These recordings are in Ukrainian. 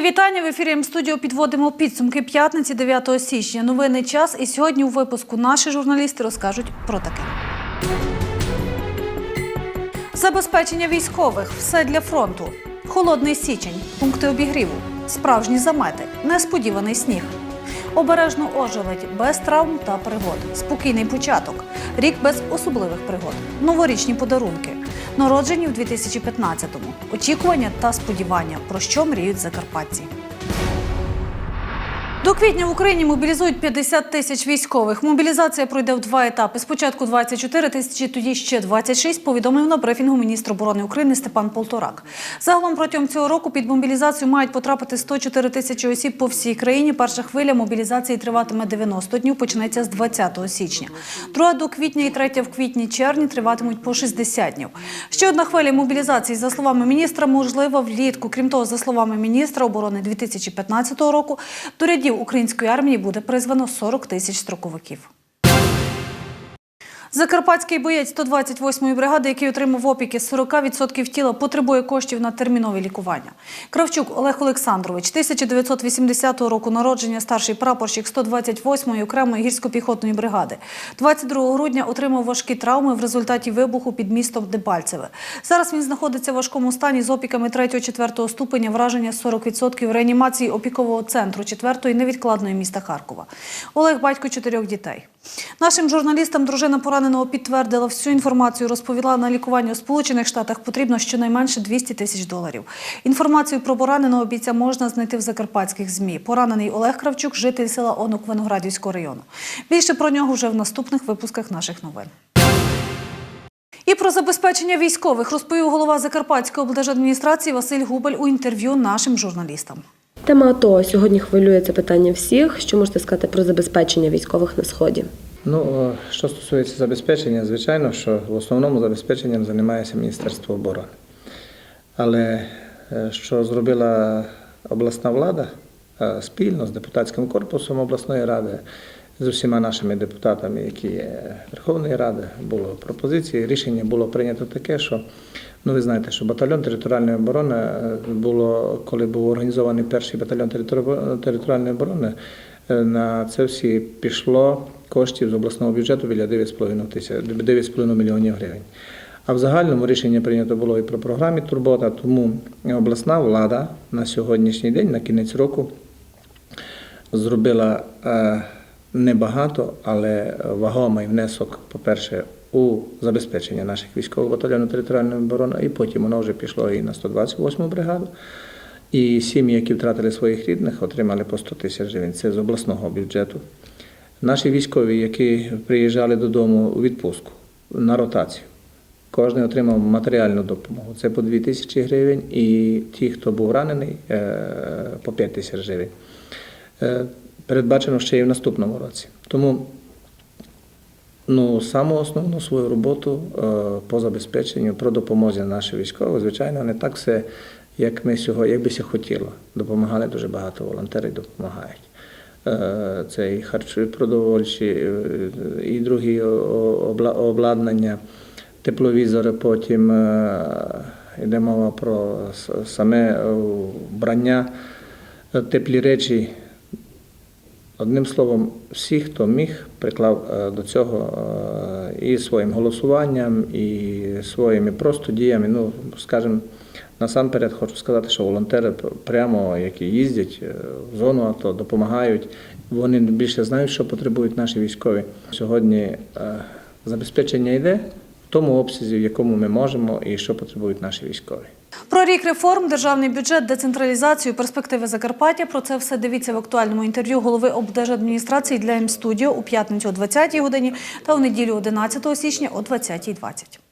Вітання в ефірі М-студіо підводимо підсумки п'ятниці 9 січня. Новини час. І сьогодні у випуску наші журналісти розкажуть про таке. Забезпечення військових все для фронту. Холодний січень, пункти обігріву, справжні замети, несподіваний сніг. Обережно ожеледь, без травм та пригод. Спокійний початок. Рік без особливих пригод. Новорічні подарунки. Народжені в 2015-му. Очікування та сподівання, про що мріють закарпатці. До квітня в Україні мобілізують 50 тисяч військових. Мобілізація пройде в два етапи. Спочатку 24 тисячі, тоді ще 26, повідомив на брифінгу міністр оборони України Степан Полторак. Загалом протягом цього року під мобілізацію мають потрапити 104 тисячі осіб по всій країні. Перша хвиля мобілізації триватиме 90 днів, почнеться з 20 січня. Друга до квітня і третя в квітні-червні триватимуть по 60 днів. Ще одна хвиля мобілізації, за словами міністра, можлива влітку. Крім того, за словами міністра оборони 2015 року, до рядів української армії буде призвано 40 тисяч строковиків. Закарпатський боєць 128-ї бригади, який отримав опіки з 40% тіла, потребує коштів на термінове лікування. Кравчук Олег Олександрович, 1980 року народження, старший прапорщик 128-ї окремої гірсько-піхотної бригади. 22 грудня отримав важкі травми в результаті вибуху під містом Дебальцеве. Зараз він знаходиться в важкому стані з опіками 3-4 ступеня, враження 40% реанімації опікового центру 4-ї невідкладної міста Харкова. Олег батько чотирьох дітей. Нашим журналістам дружина пораненого підтвердила всю інформацію, розповіла на лікування у Сполучених Штатах потрібно щонайменше 200 тисяч доларів. Інформацію про пораненого бійця можна знайти в закарпатських ЗМІ. Поранений Олег Кравчук, житель села Онук Виноградівського району. Більше про нього вже в наступних випусках наших новин. І про забезпечення військових розповів голова Закарпатської облдержадміністрації Василь Губель у інтерв'ю нашим журналістам. Тема АТО сьогодні хвилює це питання всіх. Що можете сказати про забезпечення військових на сході? Ну, що стосується забезпечення, звичайно, що в основному забезпеченням займається Міністерство оборони. Але е, що зробила обласна влада е, спільно з депутатським корпусом обласної ради, з усіма нашими депутатами, які є Верховної Ради, було пропозиції. Рішення було прийнято таке, що ну ви знаєте, що батальйон територіальної оборони е, було, коли був організований перший батальйон територіальної оборони, е, на це всі пішло коштів з обласного бюджету біля 9,5 тисяч 9,5 мільйонів гривень. А в загальному рішення прийнято було і про програмі Турбота, тому обласна влада на сьогоднішній день, на кінець року, зробила е, небагато, але вагомий внесок, по-перше, у забезпечення наших військових батальйонів територіальної оборони, і потім воно вже пішло і на 128 бригаду. І сім'ї, які втратили своїх рідних, отримали по 100 тисяч гривень. Це з обласного бюджету. Наші військові, які приїжджали додому у відпустку на ротацію, кожен отримав матеріальну допомогу. Це по 2 тисячі гривень, і ті, хто був ранений, е, по 5 тисяч гривень. Е, Передбачено ще і в наступному році. Тому ну, саму основну свою роботу е, по забезпеченню, про допомозі нашим військовим, звичайно, не так все, як ми сьогодні, як би хотіло. Допомагали дуже багато волонтерів, допомагають. Е, Це і продовольчі, е, і другі обладнання, тепловізори, потім е, йде мова про саме вбрання, теплі речі. Одним словом, всі, хто міг, приклав до цього і своїм голосуванням, і своїми просто діями. Ну, скажімо, насамперед хочу сказати, що волонтери прямо, які їздять е, в зону АТО, допомагають, вони більше знають, що потребують наші військові. Сьогодні е, забезпечення йде в тому обсязі, в якому ми можемо, і що потребують наші військові. Про рік реформ, державний бюджет, децентралізацію, перспективи Закарпаття. Про це все дивіться в актуальному інтерв'ю голови облдержадміністрації для М-студіо у п'ятницю о 20-й годині та у неділю 11 січня о 20.20.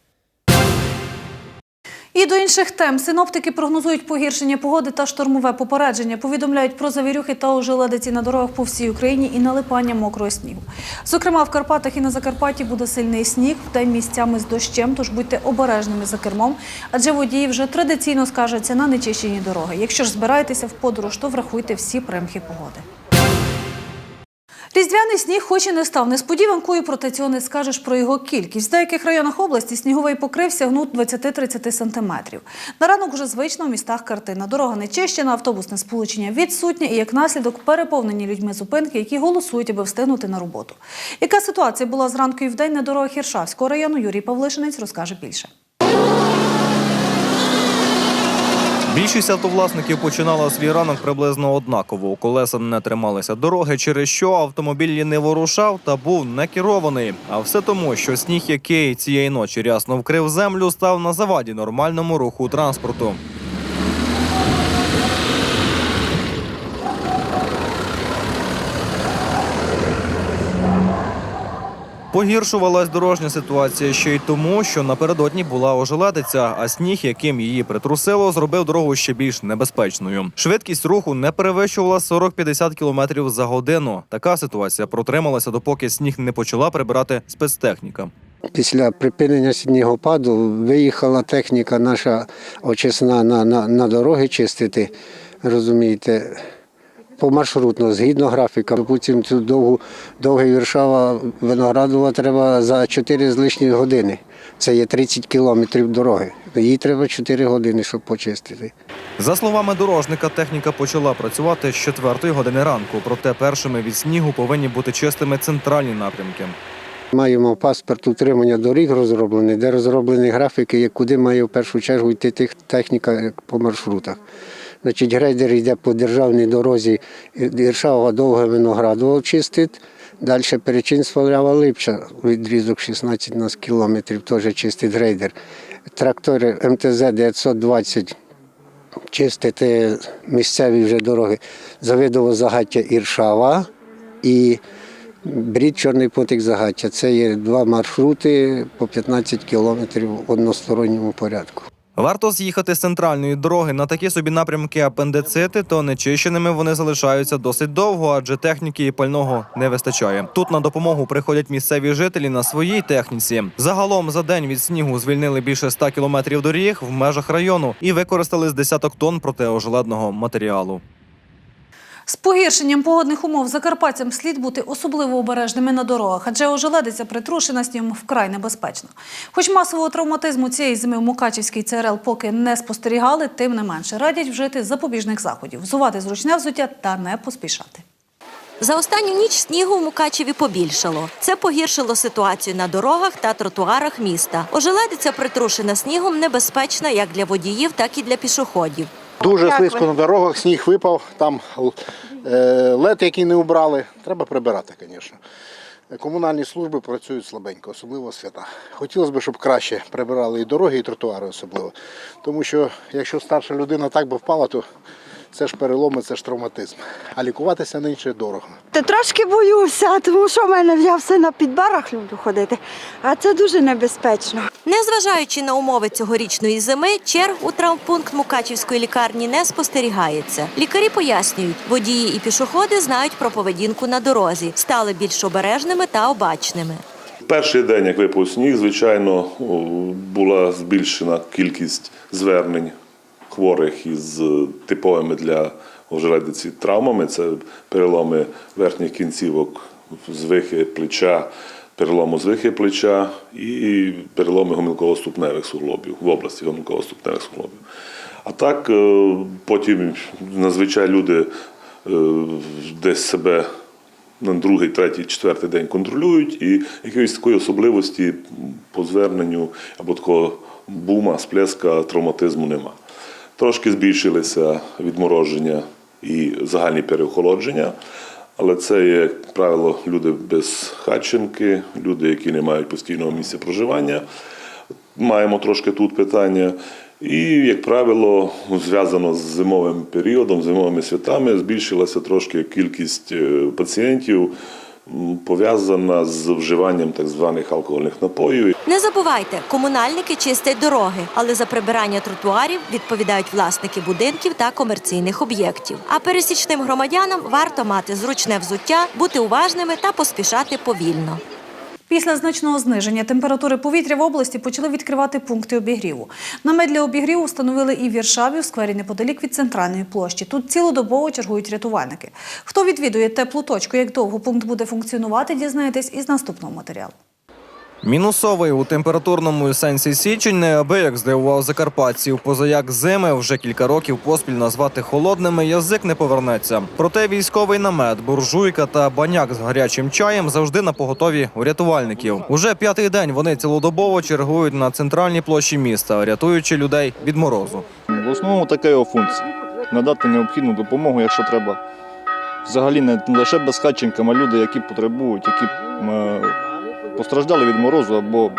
І до інших тем синоптики прогнозують погіршення погоди та штормове попередження. Повідомляють про завірюхи та ожеледиці на дорогах по всій Україні і налипання мокрого снігу. Зокрема, в Карпатах і на Закарпатті буде сильний сніг, вдень місцями з дощем, тож будьте обережними за кермом, адже водії вже традиційно скаржаться на нечищені дороги. Якщо ж збираєтеся в подорож, то врахуйте всі примхи погоди. Різдвяний сніг хоч і не став несподіванкою, проте цього не скажеш про його кількість. В деяких районах області сніговий покрив сягнув 20-30 сантиметрів. На ранок уже звично в містах картина. Дорога не чищена, автобусне сполучення відсутнє і як наслідок переповнені людьми зупинки, які голосують, аби встигнути на роботу. Яка ситуація була зранку і вдень на дорогах Іршавського району, Юрій Павлишинець розкаже більше. Більшість автовласників починала свій ранок приблизно однаково. Колеса не трималися дороги, через що автомобіль не ворушав та був не керований. А все тому, що сніг, який цієї ночі рясно вкрив землю, став на заваді нормальному руху транспорту. Погіршувалась дорожня ситуація ще й тому, що напередодні була ожеледиця, а сніг, яким її притрусило, зробив дорогу ще більш небезпечною. Швидкість руху не перевищувала 40-50 км за годину. Така ситуація протрималася, допоки сніг не почала прибирати спецтехніка. Після припинення снігопаду виїхала техніка наша очисна на, на, на дороги чистити, розумієте, по маршрутно, згідно графіка. Потім цю довгу, довгий Віршава Виноградова треба за 4 з лишніх години. Це є 30 кілометрів дороги. Їй треба 4 години, щоб почистити. За словами дорожника, техніка почала працювати з 4 години ранку. Проте першими від снігу повинні бути чистими центральні напрямки. Маємо паспорт утримання доріг розроблений, де розроблені графіки, як куди має в першу чергу йти техніка по маршрутах. Значить, грейдер йде по державній дорозі Іршава довге виноградово чистить. Далі перечин Свалява Липча, відрізок 16 на кілометрів, теж чистить грейдер. Трактори МТЗ 920 чистити місцеві вже дороги. Завидово загаття Іршава і Брід Чорний потік Загаття. Це є два маршрути по 15 кілометрів в односторонньому порядку. Варто з'їхати з центральної дороги на такі собі напрямки апендицити, то нечищеними вони залишаються досить довго, адже техніки і пального не вистачає. Тут на допомогу приходять місцеві жителі на своїй техніці. Загалом за день від снігу звільнили більше 100 кілометрів доріг в межах району і використали з десяток тонн протиожеледного матеріалу. З погіршенням погодних умов закарпатцям слід бути особливо обережними на дорогах, адже ожеледиця притрушена снігом вкрай небезпечно. Хоч масового травматизму цієї зими в Мукачівській ЦРЛ поки не спостерігали, тим не менше радять вжити запобіжних заходів, взувати зручне взуття та не поспішати. За останню ніч снігу в Мукачеві побільшало. Це погіршило ситуацію на дорогах та тротуарах міста. Ожеледиця притрушена снігом небезпечна як для водіїв, так і для пішоходів. Дуже слизько на дорогах, сніг випав, там е, лед, який не убрали, треба прибирати, звісно. Комунальні служби працюють слабенько, особливо свята. Хотілося б, щоб краще прибирали і дороги, і тротуари особливо. Тому що якщо старша людина так би впала, то це ж переломи, це ж травматизм. А лікуватися нинче дорого. Та трошки боюся, тому що в мене я все на підбарах люблю ходити, а це дуже небезпечно. Незважаючи на умови цьогорічної зими, черг у травмпункт Мукачівської лікарні не спостерігається. Лікарі пояснюють, водії і пішоходи знають про поведінку на дорозі, стали більш обережними та обачними. Перший день, як випав сніг, звичайно, була збільшена кількість звернень хворих із е, типовими для ожеледиці травмами. Це переломи верхніх кінцівок звихи плеча, перелому звихи плеча і переломи гомілково-ступневих суглобів в області гомілково-ступневих суглобів. А так е, потім зазвичай люди е, десь себе на другий, третій, четвертий день контролюють, і якоїсь такої особливості по зверненню або такого бума, сплеска травматизму нема. Трошки збільшилися відмороження і загальні переохолодження, але це є, як правило, люди без хатченки, люди, які не мають постійного місця проживання. Маємо трошки тут питання. І, як правило, зв'язано з зимовим періодом, зимовими святами, збільшилася трошки кількість е, пацієнтів, пов'язана з вживанням так званих алкогольних напоїв. Не забувайте, комунальники чистять дороги, але за прибирання тротуарів відповідають власники будинків та комерційних об'єктів. А пересічним громадянам варто мати зручне взуття, бути уважними та поспішати повільно. Після значного зниження температури повітря в області почали відкривати пункти обігріву. Намет для обігріву встановили і в Віршаві, в сквері неподалік від центральної площі. Тут цілодобово чергують рятувальники. Хто відвідує теплу точку, як довго пункт буде функціонувати, дізнаєтесь із наступного матеріалу. Мінусовий у температурному сенсі січень неабияк здивував закарпатців. Позаяк зими вже кілька років поспіль назвати холодними язик не повернеться. Проте військовий намет, буржуйка та баняк з гарячим чаєм завжди на поготові у рятувальників. Уже п'ятий день вони цілодобово чергують на центральній площі міста, рятуючи людей від морозу. В основному така його функція надати необхідну допомогу, якщо треба. Взагалі не лише безхатченкам, а люди, які потребують, які е, постраждали від морозу або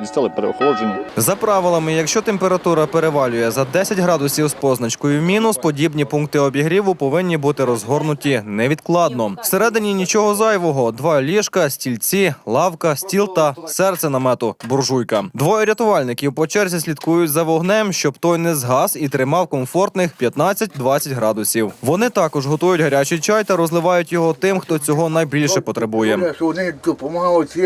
дістали переохолодження. За правилами, якщо температура перевалює за 10 градусів з позначкою мінус, подібні пункти обігріву повинні бути розгорнуті невідкладно. Всередині нічого зайвого: два ліжка, стільці, лавка, стіл та серце намету буржуйка. Двоє рятувальників по черзі слідкують за вогнем, щоб той не згас і тримав комфортних 15-20 градусів. Вони також готують гарячий чай та розливають його тим, хто цього найбільше потребує. Вони допомагають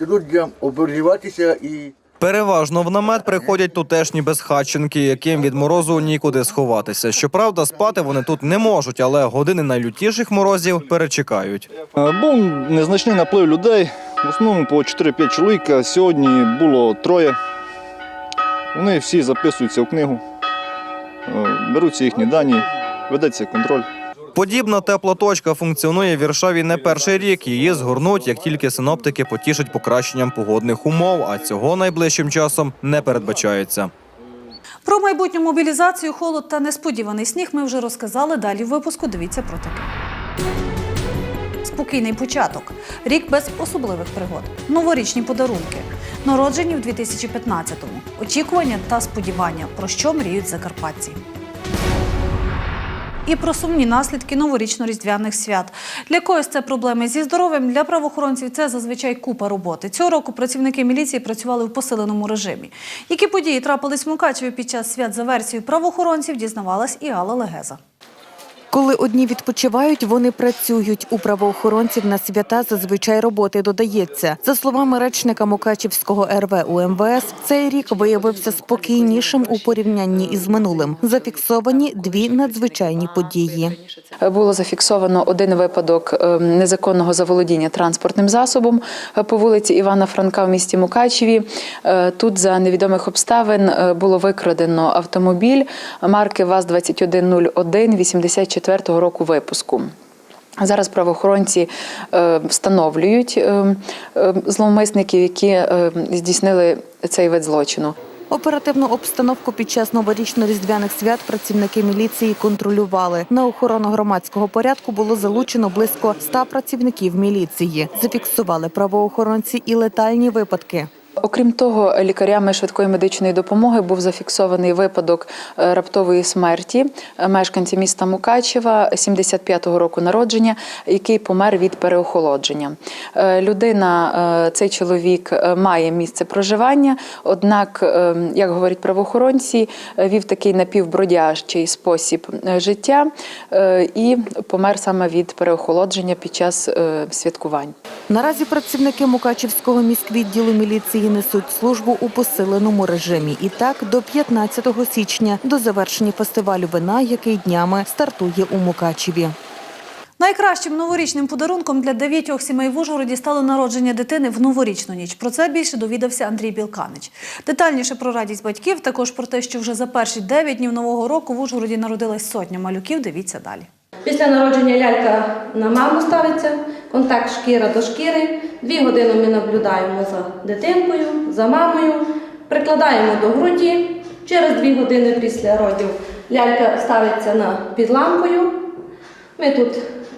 людям обігріватися і Переважно в намет приходять тутешні безхатченки, яким від морозу нікуди сховатися. Щоправда, спати вони тут не можуть, але години найлютіших морозів перечекають. Е, Був незначний наплив людей, в основному по 4-5 чоловіка. Сьогодні було троє. Вони всі записуються в книгу, е, беруться їхні дані, ведеться контроль. Подібна тепла точка функціонує в Віршаві не перший рік. Її згорнуть, як тільки синоптики потішать покращенням погодних умов, а цього найближчим часом не передбачається. Про майбутню мобілізацію, холод та несподіваний сніг ми вже розказали. Далі в випуску дивіться про таке. Спокійний початок. Рік без особливих пригод. Новорічні подарунки. Народжені в 2015-му. Очікування та сподівання, про що мріють закарпатці. І про сумні наслідки новорічно-різдвяних свят. Для когось це проблеми зі здоров'ям, для правоохоронців це зазвичай купа роботи. Цього року працівники міліції працювали в посиленому режимі. Які події трапились в Мукачеві під час свят за версією правоохоронців, дізнавалась і Алла Легеза. Коли одні відпочивають, вони працюють. У правоохоронців на свята зазвичай роботи додається. За словами речника Мукачівського РВ УМВС, цей рік виявився спокійнішим у порівнянні із минулим. Зафіксовані дві надзвичайні події. Було зафіксовано один випадок е, незаконного заволодіння транспортним засобом е, по вулиці Івана Франка в місті Мукачеві. Е, Тут за невідомих обставин е, було викрадено автомобіль марки ВАЗ-2101 84 року випуску. Зараз правоохоронці е, встановлюють е, е, зловмисників, які здійснили цей вид злочину. Оперативну обстановку під час новорічно-різдвяних свят працівники міліції контролювали. На охорону громадського порядку було залучено близько 100 працівників міліції. Зафіксували правоохоронці і летальні випадки. Окрім того, лікарями швидкої медичної допомоги був зафіксований випадок е, раптової смерті е, мешканця міста Мукачева 75-го року народження, який помер від переохолодження. Е, Людина, цей чоловік, має місце проживання, однак, як говорять правоохоронці, вів такий напівбродяжчий спосіб життя і помер саме від переохолодження під час святкувань. Наразі працівники Мукачівського міськвідділу міліції несуть службу у посиленому режимі. І так до 15 січня, до завершення фестивалю вина, який днями стартує у Мукачеві. Найкращим новорічним подарунком для дев'ятьох сімей в Ужгороді стало народження дитини в новорічну ніч. Про це більше довідався Андрій Білканич. Детальніше про радість батьків, також про те, що вже за перші дев'ять днів нового року в Ужгороді народилась сотня малюків. Дивіться далі. Після народження лялька на маму ставиться, контакт шкіра до шкіри. Дві години ми наблюдаємо за дитинкою, за мамою, прикладаємо до груді. Через дві години після родів лялька ставиться на під лампою. Ми тут,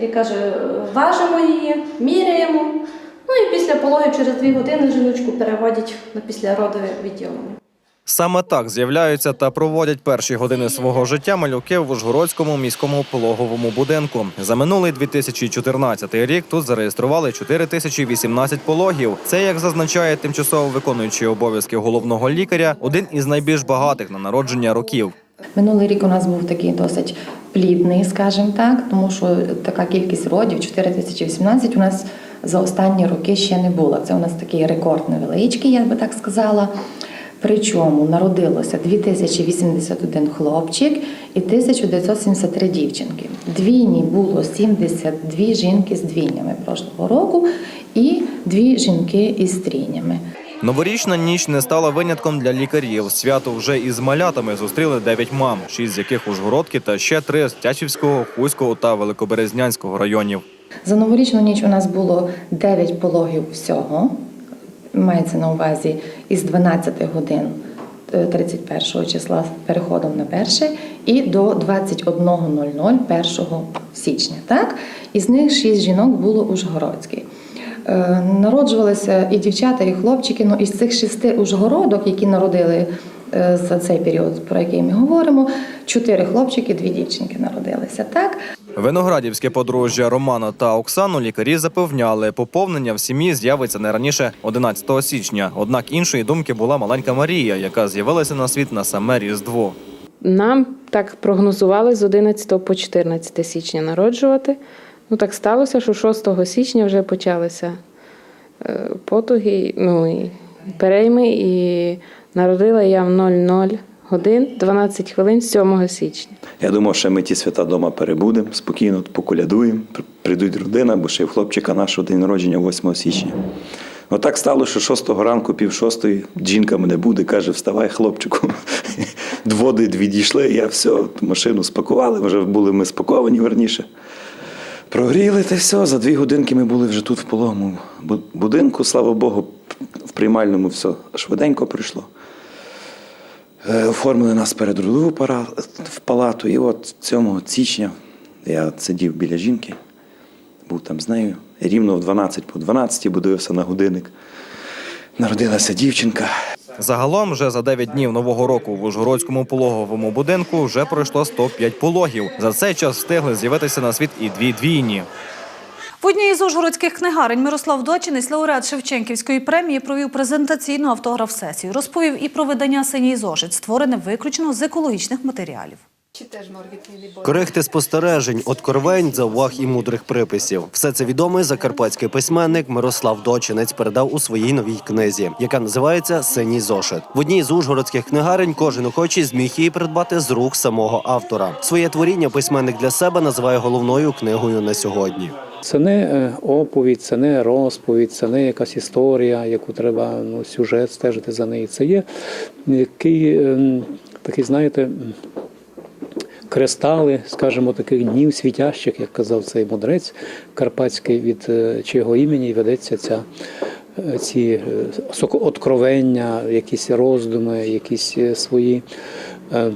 як каже, важимо її, міряємо. Ну і після пологів через дві години жіночку переводять на післяродове відділення. Саме так з'являються та проводять перші години свого життя малюки в Ужгородському міському пологовому будинку. За минулий 2014 рік тут зареєстрували 4018 пологів. Це, як зазначає тимчасово виконуючий обов'язки головного лікаря, один із найбільш багатих на народження років. Минулий рік у нас був такий досить плідний, скажімо так, тому що така кількість родів 4018 у нас за останні роки ще не було. Це у нас такий рекорд невеличкий, я би так сказала. Причому народилося 2081 хлопчик і 1973 дівчинки. Двійні було 72 жінки з двійнями прошлого року і дві жінки із трійнями. Новорічна ніч не стала винятком для лікарів. Свято вже із малятами зустріли дев'ять мам, шість з яких ужгородки та ще три з Тячівського, Хуського та Великоберезнянського районів. За новорічну ніч у нас було 9 пологів всього. Мається на увазі із 12 годин е, 31 числа з переходом на перший і до 21.00 1 січня. Так? Із них 6 жінок було ужгородські. Е, Народжувалися і дівчата, і хлопчики. Ну, із цих шести ужгородок, які народили е, за цей період, про який ми говоримо, чотири хлопчики, дві дівчинки народилися. Так? Виноградівське подружжя Романа та Оксану лікарі запевняли, поповнення в сім'ї з'явиться не раніше 11 січня. Однак іншої думки була маленька Марія, яка з'явилася на світ на саме Різдво. Нам так прогнозували з 11 по 14 січня народжувати. Ну так сталося, що 6 січня вже почалися е, потуги, ну і перейми, і народила я в 00 годин 12 хвилин 7 січня. Я думав, що ми ті свята вдома перебудемо, спокійно поколядуємо, прийдуть родина, бо ще й в хлопчика нашого день народження 8 січня. Ну так стало, що 6 ранку, пів шостої, жінка мене буде, каже, вставай, хлопчику. Дводи дві дійшли, я все, машину спакували, вже були ми спаковані верніше. Прогріли та все. За дві годинки ми були вже тут в пологому будинку, слава Богу, в приймальному все швиденько прийшло. Е, Оформили нас перед родову в палату. І от 7 січня я сидів біля жінки, був там з нею. Рівно в 12 по 12 бо дивився на годинник. Народилася дівчинка. Загалом, вже за 9 днів нового року в Ужгородському пологовому будинку вже пройшло 105 пологів. За цей час встигли з'явитися на світ і дві двійні. В одній із ужгородських книгарень Мирослав Дочинець, лауреат Шевченківської премії, провів презентаційну автограф-сесію. Розповів і про видання «Синій зошит», створене виключно з екологічних матеріалів. Крихти спостережень, откровень, заваг і мудрих приписів. Все це відомий закарпатський письменник Мирослав Дочинець передав у своїй новій книзі, яка називається Синій зошит. В одній з ужгородських книгарень кожен охочий зміг її придбати з рук самого автора. Своє творіння письменник для себе називає головною книгою на сьогодні. Це не е, оповідь, це не розповідь, це не якась історія, яку треба ну, сюжет стежити за нею. Це є який, ем, такий, знаєте, кристали, скажімо, таких днів світящих, як казав цей мудрець карпатський, від е, чого імені ведеться ця. е, Ці е, откровення, якісь роздуми, якісь е, свої е,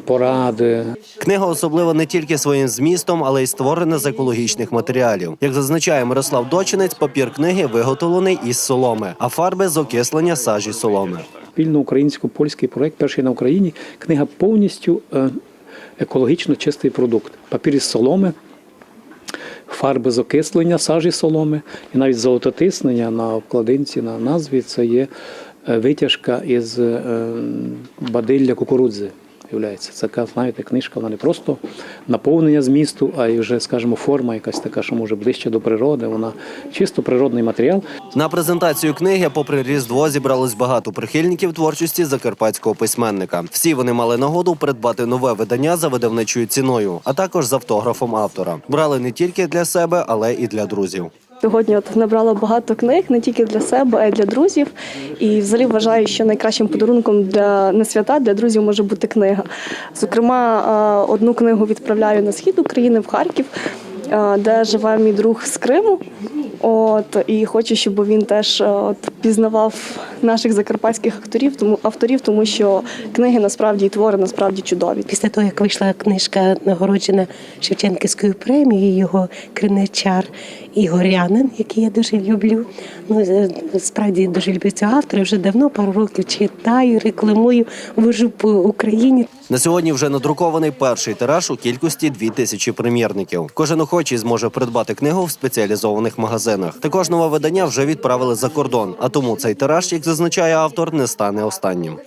поради. Книга особлива не тільки своїм змістом, але й створена з екологічних матеріалів. Як зазначає Мирослав Дочинець, папір книги виготовлений із соломи, а фарби з окислення сажі соломи. спільно українсько-польський проект перший на Україні. Книга повністю е, екологічно чистий продукт. Папір із соломи, фарби з окислення, сажі соломи, і навіть золототиснення на обкладинці, на назві це є е, витяжка із е, бадилля кукурудзи. Являється. Це така, знаєте, книжка, вона не просто наповнення змісту, а й вже, скажімо, форма якась така, що може ближче до природи. Вона чисто природний матеріал. На презентацію книги, попри Різдво, зібралось багато прихильників творчості закарпатського письменника. Всі вони мали нагоду придбати нове видання за видавничою ціною, а також з автографом автора. Брали не тільки для себе, але і для друзів. Сьогодні от набрала багато книг не тільки для себе, а й для друзів. І взагалі вважаю, що найкращим подарунком для на свята для друзів може бути книга. Зокрема, одну книгу відправляю на схід України в Харків, де живе мій друг з Криму. От і хочу, щоб він теж от, пізнавав наших закарпатських акторів, тому авторів, тому що книги насправді і твори насправді чудові. Після того, як вийшла книжка нагороджена Шевченківською премією, його криничар Ігорянин, який я дуже люблю. Ну справді дуже люблю цього автора. Вже давно пару років читаю, рекламую, вожу по Україні. На сьогодні вже надрукований перший тираж у кількості 2000 примірників. Кожен охочий зможе придбати книгу в спеціалізованих магазинах. Також нове видання вже відправили за кордон, а тому цей тираж, як зазначає автор, не стане останнім.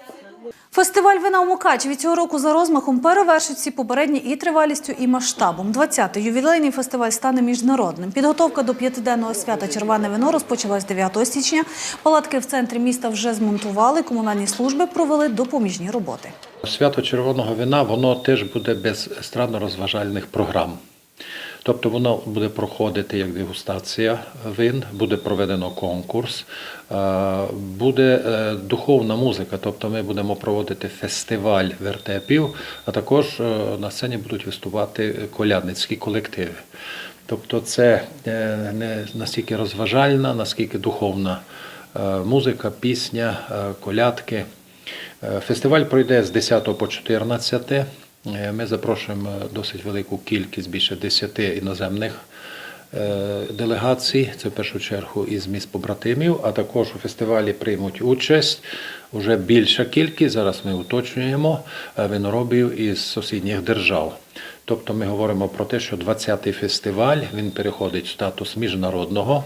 Фестиваль вина у Мукачеві цього року за розмахом перевершить всі попередні і тривалістю, і масштабом. 20-й ювілейний фестиваль стане міжнародним. Підготовка до п'ятиденного свята Червоне вино розпочалась 9 січня. Палатки в центрі міста вже змонтували, комунальні служби провели допоміжні роботи. Свято червоного вина воно теж буде без странно-розважальних програм. Тобто воно буде проходити як дегустація вин, буде проведено конкурс, е, буде е, духовна музика, тобто ми будемо проводити фестиваль вертепів, а також е, на сцені будуть виступати колядницькі колективи. Тобто це не настільки розважальна, наскільки духовна музика, пісня, колядки. Фестиваль пройде з 10 по 14. Е, Ми запрошуємо досить велику кількість, більше 10 іноземних е, делегацій. Це в першу чергу із міст побратимів, а також у фестивалі приймуть участь вже більша кількість. Зараз ми уточнюємо е, виноробів із сусідніх держав. Тобто ми говоримо про те, що 20-й фестиваль він переходить в статус міжнародного.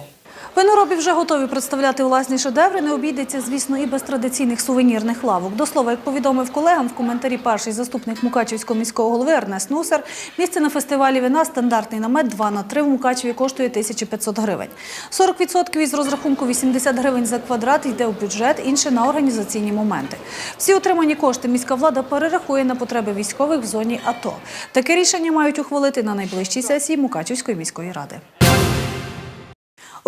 Виноробі вже готові представляти власні шедеври. Не обійдеться, звісно, і без традиційних сувенірних лавок. До слова, як повідомив колегам в коментарі перший заступник Мукачівського міського голови Ернест Нусер, місце на фестивалі вина стандартний намет 2 на 3 в Мукачеві коштує 1500 гривень. 40% із розрахунку 80 гривень за квадрат йде у бюджет, інше на організаційні моменти. Всі отримані кошти міська влада перерахує на потреби військових в зоні АТО. Таке рішення мають ухвалити на найближчій сесії Мукачівської міської ради.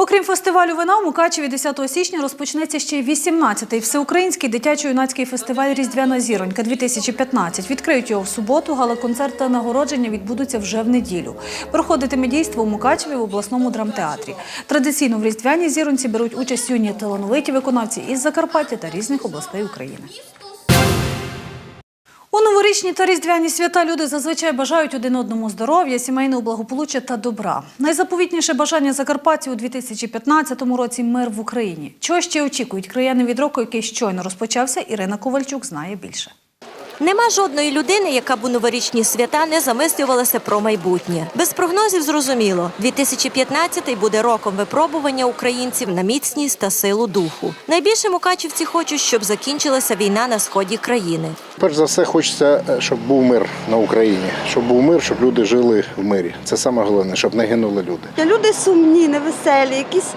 Окрім фестивалю вина, у Мукачеві 10 січня розпочнеться ще й 18-й всеукраїнський дитячо-юнацький фестиваль Різдвяна зіронька 2015 Відкриють його в суботу. Гала-концерт та нагородження відбудуться вже в неділю. Проходитиме дійство у Мукачеві в обласному драмтеатрі. Традиційно в різдвяній зіронці беруть участь юні талановиті виконавці із Закарпаття та різних областей України. У новорічні та різдвяні свята люди зазвичай бажають один одному здоров'я, сімейного благополуччя та добра. Найзаповітніше бажання Закарпаття у 2015 році мир в Україні. Чого ще очікують краяни від року, який щойно розпочався, Ірина Ковальчук знає більше. Нема жодної людини, яка б у новорічні свята не замислювалася про майбутнє. Без прогнозів зрозуміло, 2015 буде роком випробування українців на міцність та силу духу. Найбільше мукачівці хочуть, щоб закінчилася війна на сході країни. Перш за все, хочеться, е, щоб був мир на Україні, щоб був мир, щоб люди жили в мирі. Це саме головне, щоб не гинули люди. Люди сумні, невеселі, якісь,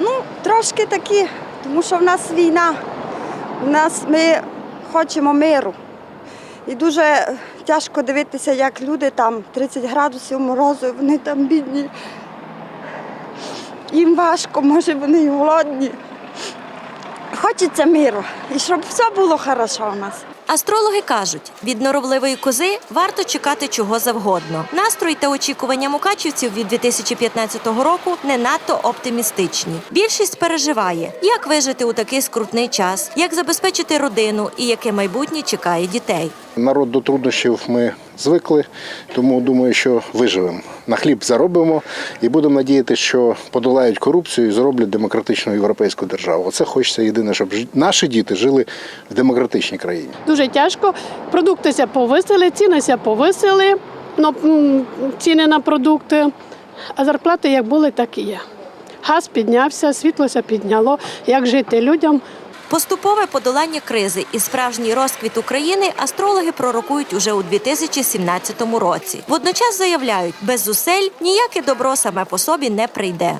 ну, трошки такі, тому що в нас війна, в нас ми хочемо миру. І дуже тяжко дивитися, як люди там 30 градусів морозу, вони там бідні. Їм важко, може вони й голодні. Хочеться миру, і щоб все було добре у нас. Астрологи кажуть, від норовливої кози варто чекати чого завгодно. Настрої та очікування мукачівців від 2015 року не надто оптимістичні. Більшість переживає, як вижити у такий скрутний час, як забезпечити родину і яке майбутнє чекає дітей. Народ до труднощів ми звикли, тому думаю, що виживемо. На хліб заробимо і будемо надіятися, що подолають корупцію і зроблять демократичну європейську державу. Оце хочеться єдине, щоб наші діти жили в демократичній країні. Дуже тяжко. Продукти ся повисили, ціни ся повисили, ціни на продукти, а зарплати як були, так і є. Газ піднявся, світло ся підняло. Як жити людям? Поступове подолання кризи і справжній розквіт України астрологи пророкують уже у 2017 році. Водночас заявляють, без зусиль ніяке добро саме по собі не прийде.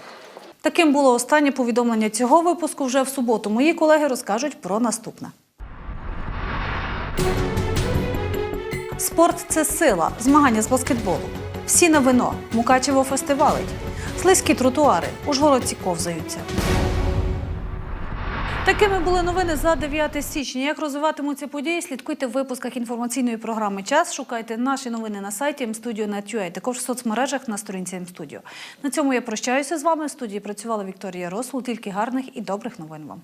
Таким було останнє повідомлення цього випуску. Вже в суботу мої колеги розкажуть про наступне. Спорт це сила, змагання з баскетболу. Всі на вино, Мукачево фестивалить. Слизькі тротуари, ужгородці ковзаються. Такими були новини за 9 січня. Як розвиватимуться події, слідкуйте в випусках інформаційної програми Час. Шукайте наші новини на сайті mstudio.net.ua, також в соцмережах на сторінці МСтудіо. На цьому я прощаюся з вами. В студії працювала Вікторія Росул. Тільки гарних і добрих новин вам.